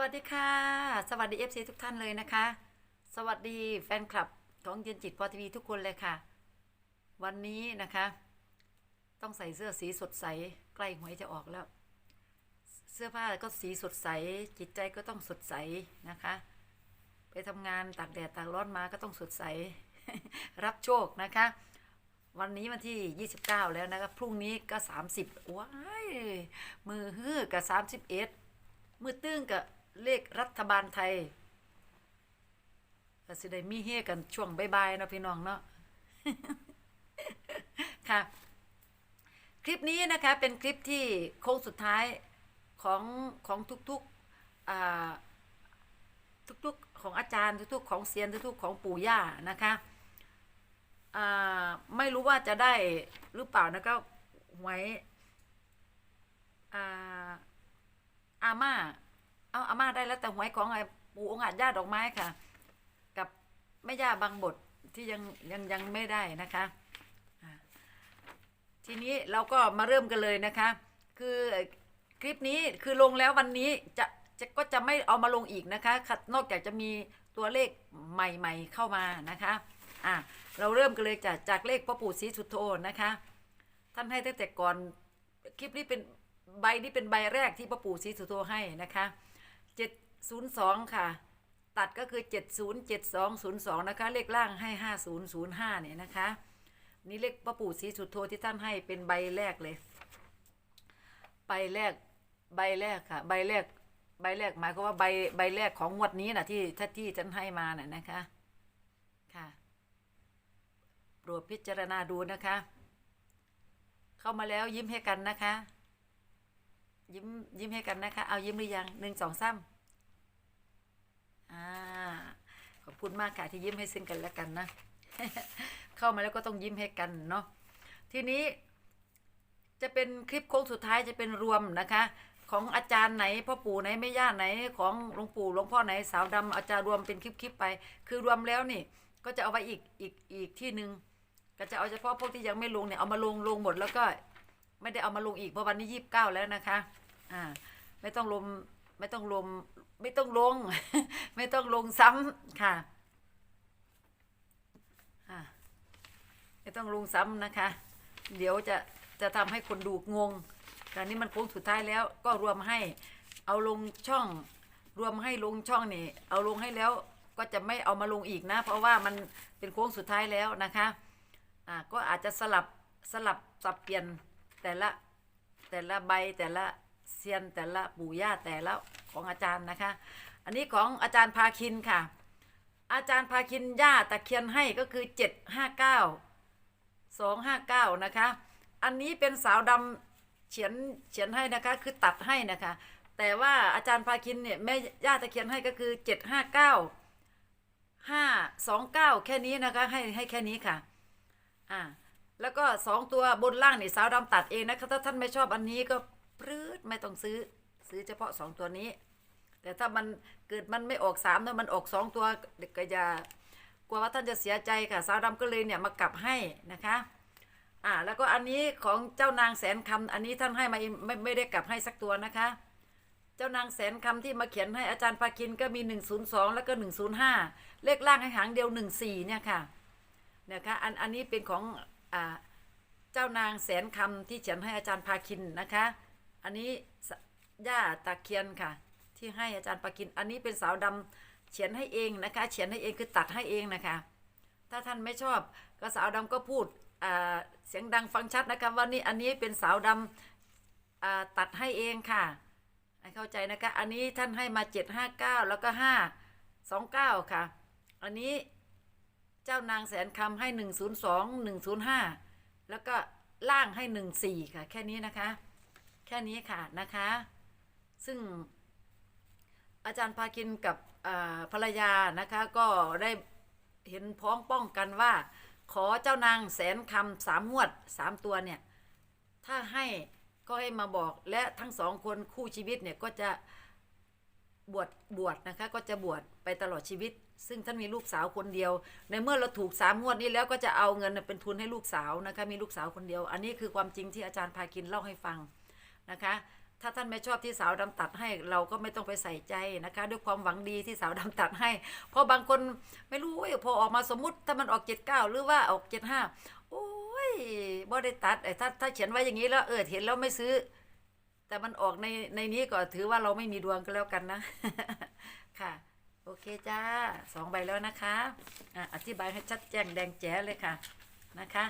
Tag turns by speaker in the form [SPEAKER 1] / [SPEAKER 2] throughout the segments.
[SPEAKER 1] วัสดีค่ะ สวัสดีเอฟซีทุกท่านเลยนะคะ สวัสดีแฟนคลับของเย็นจิตพอทีวีทุกคนเลยค่ะ วันนี้นะคะ ต้องใส่เสื้อสีสดใสใกล้หวยจะออกแล้ว เสื้อผ้าก็สีสดใส จิตใจก็ต้องสดใสนะคะ ไปทำงานตากแดดตากร้อนมาก็ต้องสดใส รับโชคนะคะ วันนี้วันที่ 29 แล้วนะคะพรุ่งนี้ก็ 30ว้ายมือฮือกับ31มือตื้งกับ เลขรัฐบาลไทยก็สิได้มีเฮกันช่วงบ่ายๆเนาะพี่น้องเนาะค่ะ คลิปนี้นะคะเป็นคลิปที่โค้งสุดท้ายของของทุกๆอ่าทุกๆของอาจารย์ทุกๆ ของเซียนทุกๆ ของปู่ย่านะคะไม่รู้ว่าจะได้หรือเปล่านะก็หวยอ่าอาม่า เอาอาม่าได้แล้วแต่หวยของไอ้ปู่องค์อาจญาติดอกไม้ค่ะ กับแม่ย่าบางบทที่ยังยังยังไม่ได้นะคะ ทีนี้เราก็มาเริ่มกันเลยนะคะ คือคลิปนี้คือลงแล้ววันนี้จะจะก็จะไม่เอามาลงอีกนะคะค่ะนอกจากจะมีตัวเลขใหม่ ๆ เข้ามานะคะอะเราเริ่มกันเลยจากจากเลขพ่อปู่ศรีสุโธนะคะ ท่านให้ตั้งแต่ก่อนคลิปนี้เป็นใบนี้เป็นใบแรกที่พ่อปู่ศรีสุโธให้นะคะ 702ค่ะ ตัดก็คือ707202นะคะ เลขล่างให้5005เนี่ยนะคะ นี่เลขพ่อปู่ศรีสุดโธที่ท่านให้เป็นใบแรกเลย ใบแรก ใบแรกค่ะ ใบแรก ใบแรกหมายความว่าใบใบแรกของงวดนี้นะที่ท่านที่ท่านให้มาน่ะนะคะ ค่ะโปรดพิจารณาดูนะคะ เข้ามาแล้วยิ้มให้กันนะคะ ยิ้มยิ้มให้กันนะคะ เอายิ้มหรือยังหนึ่งสองสามอ่าขอบคุณมากค่ะที่ยิ้มให้ซึ่งกันและกันนะ เข้ามาแล้วก็ต้องยิ้มให้กันเนาะทีนี้จะเป็นคลิปโค้งสุดท้ายจะเป็นรวมนะคะ ของอาจารย์ไหนพ่อปู่ไหนแม่ย่าไหนของหลวงปู่หลวงพ่อไหนสาวดำอาจารย์รวมเป็นคลิปๆไป คือรวมแล้วนี่ ก็จะเอาไว้อีกอีกอีกที่หนึ่งก็จะเอาเฉพาะพวกที่ยังไม่ลงเนี่ยเอามาลงลงหมดแล้วก็ ไม่ได้เอามาลงอีกเพราะวันนี้ยี่สิบเก้าแล้วนะคะ อ่า ไม่ต้องลงไม่ต้องลงไม่ต้องลง ไม่ต้องลงซ้ำค่ะอ่าไม่ต้องลงซ้ำนะคะ เดี๋ยวจะจะทำให้คนดูงงแต่นี้มันโค้งสุดท้ายแล้วก็รวมให้เอาลงช่อง รวมให้ลงช่องนี่เอาลงให้แล้วก็จะไม่เอามาลงอีกนะ เพราะว่ามันเป็นโค้งสุดท้ายแล้วนะคะ อ่าก็อาจจะสลับสลับสับเปลี่ยน แต่ละแต่ละใบแต่ละเซียนแต่ละปู่ย่าแต่ละของอาจารย์นะคะ อันนี้ของอาจารย์พาคินค่ะ อาจารย์พาคินย่าตะเคียนให้ก็คือเจ็ดห้าเก้าสองห้าเก้านะคะ อันนี้เป็นสาวดำเขียนเขียนให้นะคะคือตัดให้นะคะ แต่ว่าอาจารย์พาคินเนี่ยแม่ย่าตะเคียนให้ก็คือเจ็ดห้าเก้าห้าสองเก้าแค่นี้นะคะให้ให้แค่นี้ค่ะอ่า แล้วก็สองตัวบนล่างนี่สาวดำตัดเองนะคะถ้าท่านไม่ชอบอันนี้ก็ปรืดไม่ต้องซื้อซื้อเฉพาะสองตัวนี้ แต่ถ้ามันเกิดมันไม่ออกสามแล้วมันออกสองตัวเด็กก็อย่ากลัวว่าท่านจะเสียใจค่ะสาวดำก็เลยเนี่ยมากลับให้นะคะอ่าแล้วก็อันนี้ของเจ้านางแสนคำอันนี้ท่านให้มาไม่ไม่ได้กลับให้สักตัวนะคะ เจ้านางแสนคำที่มาเขียนให้อาจารย์ภาคินก็มี 102 แล้วก็ 105 เลขล่างให้หางเดียว 14เนี่ยค่ะเนะคะอันอันนี้เป็นของ เจ้านางแสนคำที่เขียนให้อาจารย์พาคินนะคะ อันนี้ย่าตะเคียนค่ะ ที่ให้อาจารย์พาคิน อันนี้เป็นสาวดำเขียนให้เองนะคะ เขียนให้เองคือตัดให้เองนะคะ ถ้าท่านไม่ชอบก็สาวดำก็พูดเสียงดังฟังชัดนะคะว่านี่อันนี้เป็นสาวดำอ่าตัดให้เองค่ะเข้าใจนะคะ อันนี้ท่านให้มา 759 แล้วก็ 529 ค่ะ อันนี้ เจ้านางแสนคำให้หนึ่งศูนย์สองหนึ่งศูนย์ห้าแล้วก็ล่างให้หนึ่งสี่ค่ะ แค่นี้นะคะ แค่นี้ค่ะนะคะ ซึ่งอาจารย์พาคินกับอ่าภรรยานะคะก็ได้เห็นพ้องป้องกันว่า ขอเจ้านางแสนคำสามงวดสามตัวเนี่ย ถ้าให้ก็ให้มาบอกและทั้งสองคนคู่ชีวิตเนี่ยก็จะ บวชบวชนะคะก็จะบวชไปตลอดชีวิต ซึ่งท่านมีลูกสาวคนเดียว ในเมื่อเราถูกสามงวดนี้แล้วก็จะเอาเงินเป็นทุนให้ลูกสาวนะคะมีลูกสาวคนเดียว อันนี้คือความจริงที่อาจารย์พาคินเล่าให้ฟังนะคะถ้าท่านไม่ชอบที่สาวดำตัดให้เราก็ไม่ต้องไปใส่ใจนะคะ ด้วยความหวังดีที่สาวดำตัดให้ เพราะบางคนไม่รู้เว้ยพอออกมาสมมติถ้ามันออกเจ็ดเก้าหรือว่าออกเจ็ดห้าโอ้ยบ่ได้ตัดไอ้ถ้าถ้าเขียนไว้อย่างนี้แล้วเออเห็นแล้วไม่ซื้อ แต่มันออกในในนี้ก็ถือว่าเราไม่มีดวงก็แล้วกันนะ ค่ะ โอเคจ้าสองใบแล้วนะคะอะอธิบายให้ชัดแจ้งแดงแจ๋เลยค่ะนะคะ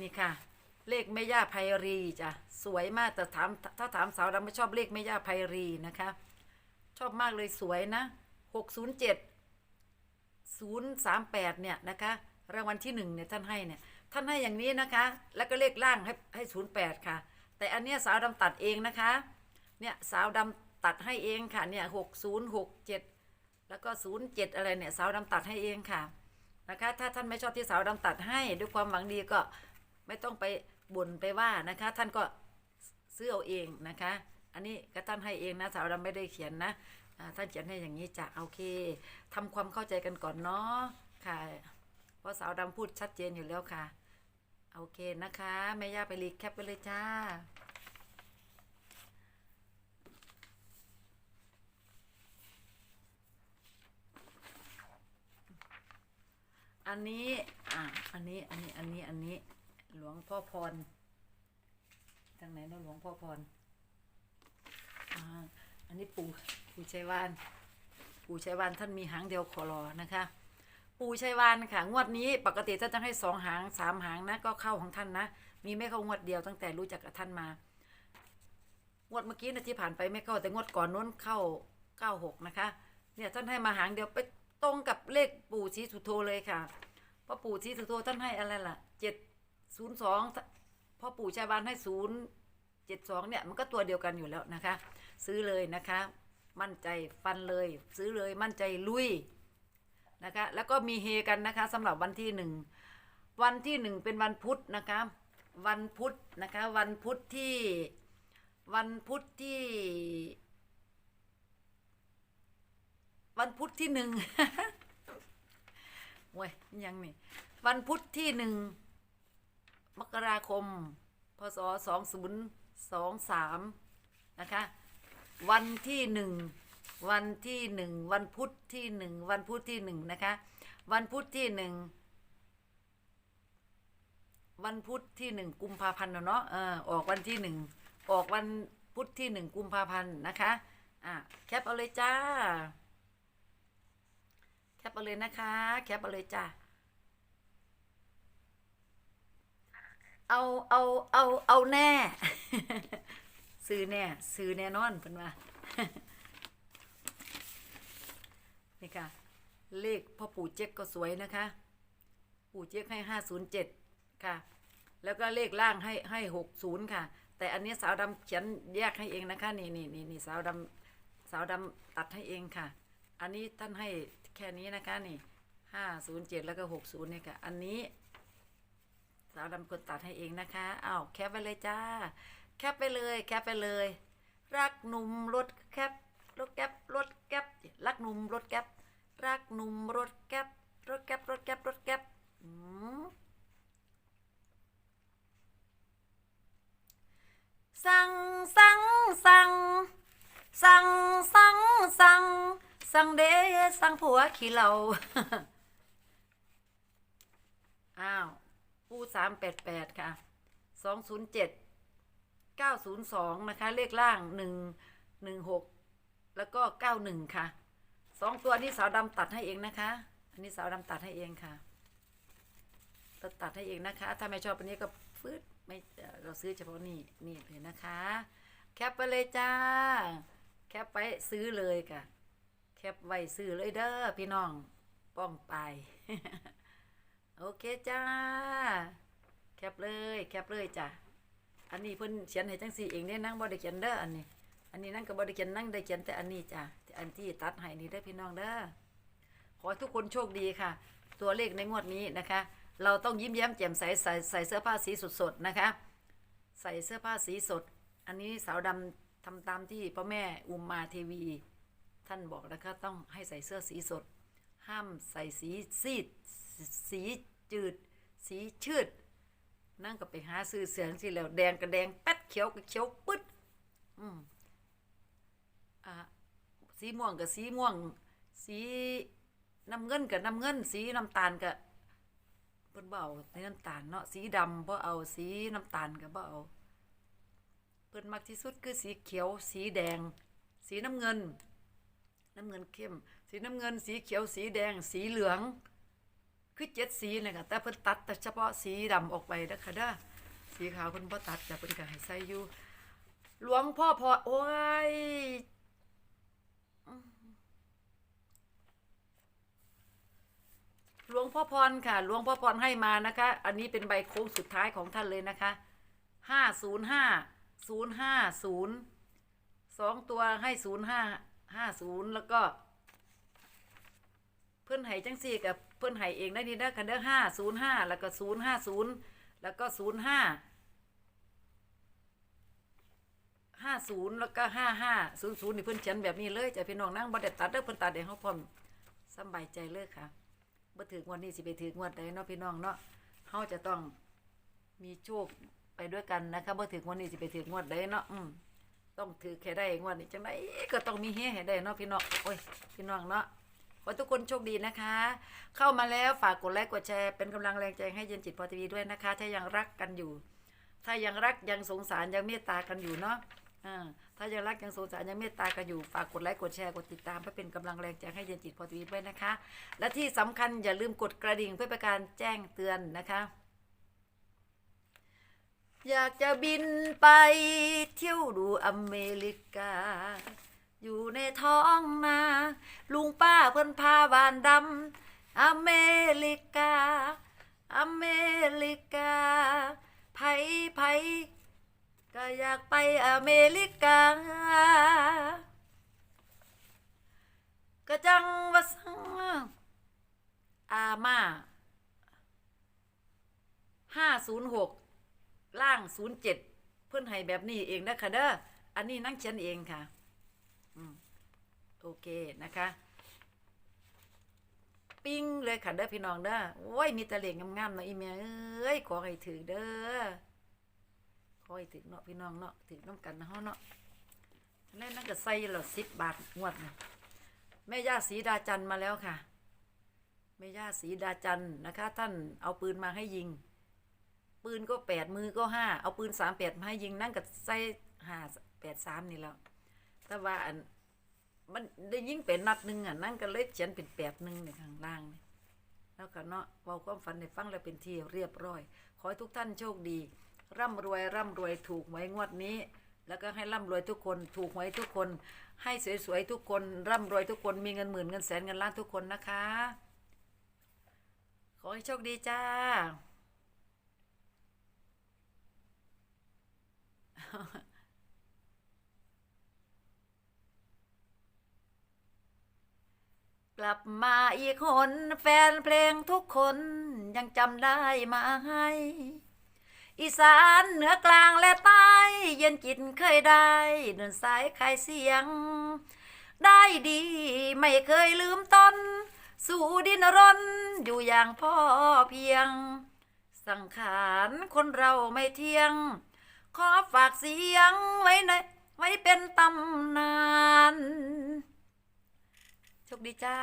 [SPEAKER 1] นี่ค่ะ เลขแม่ย่าไพรีจ้ะสวยมากแต่ถามถ้าถามสาวดำไม่ชอบเลขแม่ย่าไพรีนะคะ ชอบมากเลยสวยนะหกศูนย์เจ็ดศูนย์สามแปดเนี่ยนะคะ รางวัลที่หนึ่งเนี่ยท่านให้เนี่ยท่านให้อย่างนี้นะคะ แล้วก็เลขล่างให้ให้ศูนย์แปดค่ะ แต่อันเนี้ยสาวดำตัดเองนะคะ เนี่ยสาวดำตัดให้เองค่ะ เนี่ยหกศูนย์หกเจ็ดแล้วก็ศูนย์เจ็ดอะไรเนี่ยสาวดำตัดให้เองค่ะนะคะ ถ้าท่านไม่ชอบที่สาวดำตัดให้ด้วยความหวังดีก็ไม่ต้องไปบ่นไปว่านะคะ ท่านก็ซื้อเอาเองนะคะ อันนี้ก็ท่านให้เองนะสาวดำไม่ได้เขียนนะท่านเขียนให้อย่างนี้จะโอเคทำความเข้าใจกันก่อนเนาะค่ะ เพราะสาวดำพูดชัดเจนอยู่แล้วค่ะ โอเคนะคะแม่ย่าไปรีแคปไปเลยจ้า อันนี้ อะ อันนี้ อันนี้ อันนี้ อันนี้ หลวงพ่อพรทางไหนนาะหลวงพ่อพรอ่าอันนี้ปู่ปู่ชัยวานปู่ชัยวานท่านมีหางเดียวขอรอนะคะ ปูชัยวานค่ะ งวดนี้ปกติท่านจะให้สองหางสามหางนะก็เข้าของท่านนะ มีไม่เข้างวดเดียวตั้งแต่รู้จักกับท่านมา งวดเมื่อกี้นะที่ผ่านไปไม่เข้าแต่งวดก่อนน้นเข้าเก้าหกนะคะ เนี่ยท่านให้มาหางเดียวไปตรงกับเลขปู่ศรีสุโธเลยค่ะพราะปู่ศรีสุโธท่านให้อะไรล่ะเจ็ดศูนย์สองพ่อปู่ชายบานให้ศูนย์เจ็ดสองเนี่ยมันก็ตัวเดียวกันอยู่แล้วนะคะ ซื้อเลยนะคะ มั่นใจฟันเลย ซื้อเลยมั่นใจลุย นะคะ แล้วก็มีเฮกันนะคะสำหรับวันที่หนึ่งวันที่หนึ่งเป็นวันพุธนะคะ วันพุธนะคะ วันพุธที่ วันพุธที่ วันพุธที่หนึ่งเว้ยยังนี่วันพุธที่หนึ่งมกราคม พศสองศูนย์สองสามนะคะ วันที่หนึ่ง วันที่หนึ่งวันพุธที่หนึ่งวันพุธที่หนึ่งนะคะ วันพุธที่หนึ่งวันพุธที่หนึ่งกุมภาพันธ์เนาะเออออกวันที่หนึ่งออกวันพุธที่หนึ่งกุมภาพันธ์นะคะอะแคปเอาเลยจ้า แคปเอาเลยนะคะ แคปเอาเลยจ้าเอาเอาเอาเอาแน่ ซื้อแน่ ซื้อแน่นอนเพิ่นว่า นี่ค่ะ เลขพ่อปู่เจ๊กก็สวยนะคะ ปู่เจ๊กให้ห้าศูนย์เจ็ดค่ะ แล้วก็เลขล่างให้ให้หกศูนย์ค่ะ แต่อันนี้สาวดำเขียนแยกให้เองนะคะนี่นี่นี่นี่สาวดำสาวดำตัดให้เองค่ะ อันนี้ท่านให้แค่นี้นะคะนี่ห้าศูนย์เจ็ดแล้วก็หกศูนย์เนี่ยค่ะ อันนี้สาวดำคนตัดให้เองนะคะอ้าวแคปไปเลยจ้า แคปไปเลยแคปไปเลย รักหนุ่มรถแคปรถแก๊ปรถแก๊ปรักหนุ่มรถแก๊ป รักหนุ่มรถแก๊ปรถแก๊ปรถแก๊ปรถแก๊ปอืมสั่งสั่งสั่งสั่งสั่งสั่งสั่งเดสั่งผัวขี้เหล่าอ้าวปูสามแปดแปดค่ะสองศูนย์เจ็ดเก้าศูนย์สองนะคะ เลขล่างหนึ่งหนึ่งหกแล้วก็เก้าหนึ่งค่ะ สองตัวนี้สาวดำตัดให้เองนะคะ อันนี้สาวดำตัดให้เองค่ะตัดตัดให้เองนะคะ ถ้าไม่ชอบอันนี้ก็ฟืดไม่เราซื้อเฉพาะนี่นี่เลยนะคะ แคปไปเลยจ้า แคปไปซื้อเลยค่ะ แคปไว้ซื้อเลยเด้อพี่น้องป้องไป โอเคจ้า แคปเลย แคปเลยจ้ะอันนี้เพิ่นเขียนให้จังสี่เองได้นั่งบ่ได้เขียนเด้ออันนี้ อันนี้นั่งก็บ่ได้เขียนนั่งได้เขียนแต่อันนี้จ้ะ อันที่ตัดให้นี่ได้พี่น้องเด้อขอให้ทุกคนโชคดีค่ะ ตัวเลขในงวดนี้นะคะ เราต้องยิ้มแย้มแจ่มใสใส่ใส่เสื้อผ้าสีสดๆนะคะ ใส่เสื้อผ้าสีสด อันนี้สาวดำทำตามที่พ่อแม่อุมมาเทวี ท่านบอกนะคะต้องให้ใส่เสื้อสีสด ห้ามใส่สีซีดสีจืด สีชืดนั่งก็ไปหาซื้อเสืองสิแล้วแดงก็แดงแป๊ดเขียวก็เขียวปึ๊ดอือืมอ่า สีม่วงกับสีม่วง สีน้ำเงินกับน้ำเงิน สีน้ำตาลกับเพิ่นบ่เอาในน้ำตาลเนาะสีดำบ่เอาสีน้ำตาลก็บ่เอาเพิ่นมักที่สุดคือสีเขียว สีแดง สีน้ำเงิน น้ำเงินเข้ม สีน้ำเงิน สีเขียวสีแดง สีเหลือง คือเจ็ดสีเลยค่ะแต่เพิ่นตัดแต่เฉพาะสีดำออกไปเด้อค่ะเด้อสีขาวเพิ่นบ่ตัดจ้ะเพิ่นก็ให้ใส่อยู่หลวงพ่อพอโอ้ย หลวงพ่อพรค่ะหลวงพ่อพรให้มานะคะ อันนี้เป็นใบโค้งสุดท้ายของท่านเลยนะคะห้าศูนย์ห้าศูนย์ห้าศูนย์สองตัวให้ศูนย์ห้าห้าศูนย์แล้วก็ เพื่อนไห้จังสี่กับเพื่อนไห้เองได้นี่ได้กันเด้อห้าศูนย์ห้าแล้วก็ศูนย์ห้าศูนย์แล้วก็ศูนย์ห้าห้าศูนย์แล้วก็ห้าห้าศูนย์ศูนย์นี่เพื่อนเขียนแบบนี้เลยจะพี่น้องนั่งบัดเด็ดตัดเด้อเพื่อนตัดเองเขาพร้อมสบายใจเลยค่ะ บ่ถืองวดนี้สิไปถืองวดใดเนาะพี่น้องเนาะเขาจะต้องมีโชคไปด้วยกันนะคะบ่ถืองวดนี้สิไปถืองวดใดเนาะอืมต้องถือแค่ได้งวดนี้จังไดก็ต้องมีเฮให้ได้เนาะพี่น้องโอ้ยพี่น้องเนาะขอทุกคนโชคดีนะคะ เข้ามาแล้วฝากกดไลค์กดแชร์เป็นกำลังแรงใจให้เย็นจิตพอทีวีด้วยนะคะ ถ้ายังรักกันอยู่ ถ้ายังรักยังสงสารยังเมตตากันอยู่เนาะ ถ้ายังรักยังสงสารยังเมตตากันอยู่ฝากกดไลค์กดแชร์กดติดตามเพื่อเป็นกำลังแรงใจให้เย็นจิตพอทีวีด้วยนะคะ และที่สำคัญอย่าลืมกดกระดิ่งเพื่อเป็นการแจ้งเตือนนะคะ อยากจะบินไปเที่ยวดูอเมริกา อยู่ในท้องนาลุงป้าเพิ่อนพาวานดำอเมริกา อเมริกาไผไผ ก็อยากไปอเมริกา ก็จังว่าสังอามาห้าศูนย์หกล่างศูนย์เจ็ดเพื่อนให้แบบนี้เองนะค่ะเด้ออันนี้นั่งเขียนเองค่ะโอเคนะคะ ปิ้งเลยค่ะเด้อพี่น้องเด้อโอ้ยมีตะเลงงามๆเนาะอีเมียเอ้ยขอให้ถือเด้อ ขอให้ถือเนาะพี่น้องเนาะถือน้ำกันนะเฮาเนาะเล่นนั่นก็ใส่ละสิบบาทงวดนะแม่ย่าสีดาจันมาแล้วค่ะแม่ย่าสีดาจันนะคะ ท่านเอาปืนมาให้ยิง ปืนก็แปดมือก็ห้าเอาปืนสามแปดมาให้ยิงนั่นก็ใส่ห้าแปดสามนี่แล้วแต่ว่าอันมันได้ยิงเป็นนัดหนึ่งอะนั่นก็เลยเขียนเป็นแปดหนึ่งในข้างล่างนี่แล้วก็เนาะเว้าความฝันในฟังแล้วเป็นที่เรียบร้อย ขอให้ทุกท่านโชคดี ร่ำรวยร่ำรวยถูกหวยงวดนี้ แล้วก็ให้ร่ำรวยทุกคน ถูกหวยทุกคน ให้สวยๆทุกคน ร่ำรวยทุกคนมีเงินหมื่นเงินแสนเงินล้านทุกคนนะคะ ขอให้โชคดีจ้ากลับมาอีกคน แฟนเพลงทุกคนยังจำได้ไหมาให้ อีสานเหนือกลางและใต้เย็นจิตเคยได้ เดินสายขายเสียง ได้ดีไม่เคยลืมตน สู่ดินรนอยู่อย่างพ่อเพียง สังขารคนเราไม่เที่ยง ขอฝากเสียงไว้ในไว้เป็นตำนานโชคดีจ้า